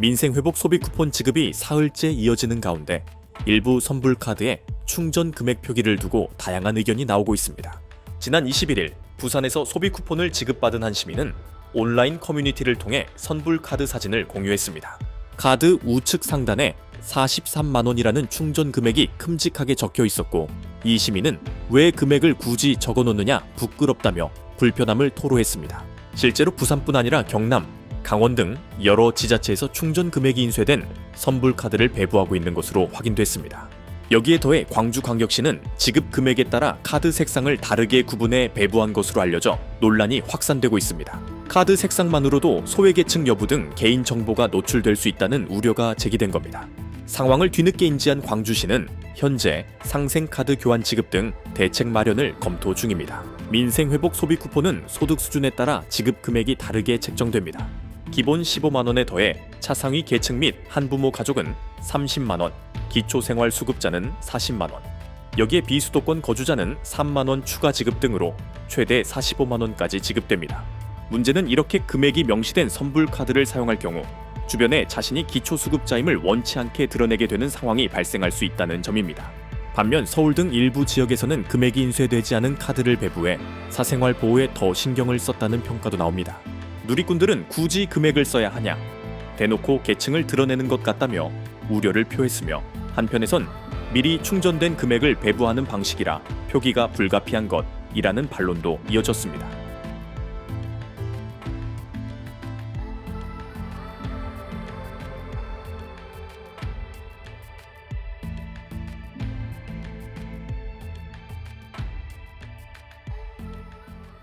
민생회복 소비 쿠폰 지급이 사흘째 이어지는 가운데 일부 선불 카드에 충전 금액 표기를 두고 다양한 의견이 나오고 있습니다. 지난 21일 부산에서 소비 쿠폰을 지급받은 한 시민은 온라인 커뮤니티를 통해 선불 카드 사진을 공유했습니다. 카드 우측 상단에 43만 원이라는 충전 금액이 큼직하게 적혀 있었고 이 시민은 왜 금액을 굳이 적어 놓느냐 부끄럽다며 불편함을 토로했습니다. 실제로 부산뿐 아니라 경남, 강원 등 여러 지자체에서 충전 금액이 인쇄된 선불 카드를 배부하고 있는 것으로 확인됐습니다. 여기에 더해 광주광역시는 지급 금액에 따라 카드 색상을 다르게 구분해 배부한 것으로 알려져 논란이 확산되고 있습니다. 카드 색상만으로도 소외계층 여부 등 개인 정보가 노출될 수 있다는 우려가 제기된 겁니다. 상황을 뒤늦게 인지한 광주시는 현재 상생카드 교환 지급 등 대책 마련을 검토 중입니다. 민생회복 소비 쿠폰은 소득 수준에 따라 지급 금액이 다르게 책정됩니다. 기본 15만 원에 더해 차상위 계층 및 한부모 가족은 30만 원, 기초생활수급자는 40만 원, 여기에 비수도권 거주자는 3만 원 추가 지급 등으로 최대 45만 원까지 지급됩니다. 문제는 이렇게 금액이 명시된 선불 카드를 사용할 경우 주변에 자신이 기초수급자임을 원치 않게 드러내게 되는 상황이 발생할 수 있다는 점입니다. 반면 서울 등 일부 지역에서는 금액이 인쇄되지 않은 카드를 배부해 사생활 보호에 더 신경을 썼다는 평가도 나옵니다. 누리꾼들은 굳이 금액을 써야 하냐? 대놓고 계층을 드러내는 것 같다며 우려를 표했으며 한편에선 미리 충전된 금액을 배부하는 방식이라 표기가 불가피한 것이라는 반론도 이어졌습니다.